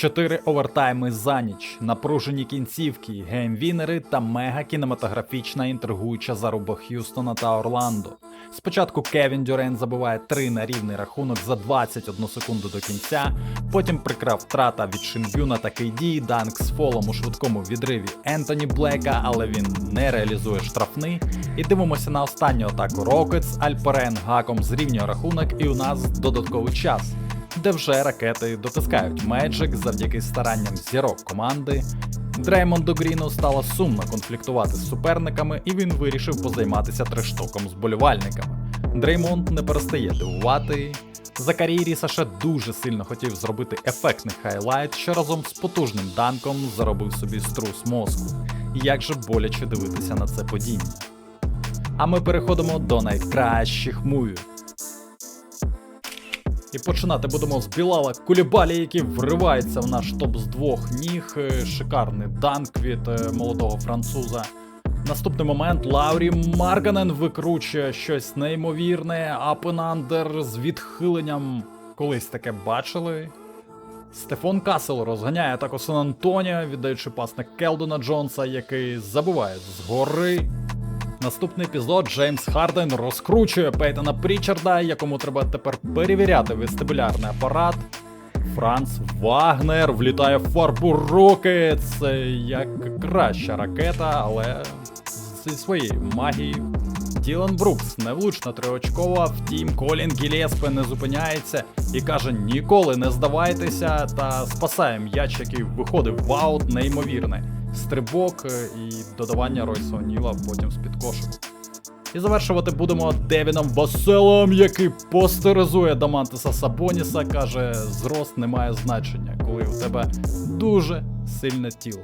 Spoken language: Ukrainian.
Чотири овертайми за ніч, напружені кінцівки, геймвінери та мега кінематографічна інтригуюча заруба Х'юстона та Орландо. Спочатку Кевін Дюрен забиває 3 на рівний рахунок за 21 секунду до кінця, потім прикра втрата від Шинбюна та Кейді, данк з фолом у швидкому відриві Ентоні Блека, але він не реалізує штрафний. І дивимося на останню атаку Рокетс, Альперен гаком зрівнює рахунок, і у нас додатковий час де вже ракети дотискають Меджик завдяки старанням зірок команди. Дреймонду Гріну стало сумно конфліктувати з суперниками, і він вирішив позайматися трештоком з болівальниками. Дреймонд не перестає дивувати. Закарій Рісаше дуже сильно хотів зробити ефектний хайлайт, що разом з потужним данком заробив собі струс мозку. Як же боляче дивитися на це подіння. А ми переходимо до найкращих мувів. І починати будемо з Білала Кулібалі, який вривається в наш топ з двох ніг. Е, Шикарний данк від е, молодого француза. Наступний момент Лаурі Марганен викручує щось неймовірне, апенандер з відхиленням. Колись таке бачили. Стефон Касел розганяє атаку Сан Антоніо, віддаючи пас на Келдона Джонса, який забиває згори. Наступний епізод Джеймс Харден розкручує Пейтона Прічарда, якому треба тепер перевіряти вестибулярний апарат. Франц Вагнер влітає в фарбу роки. Це як краща ракета, але зі своєю магією. Ділан Брукс невлучно триочкова, втім Колін Гілєспе не зупиняється і каже: ніколи не здавайтеся та спасає м'яч, який виходив в аут, неймовірне. Стрибок е, і додавання Ройса Оніла потім з-під кошику. І завершувати будемо Девіном Василом, який постеризує Дамантеса Сабоніса, каже, зрост не має значення, коли у тебе дуже сильне тіло.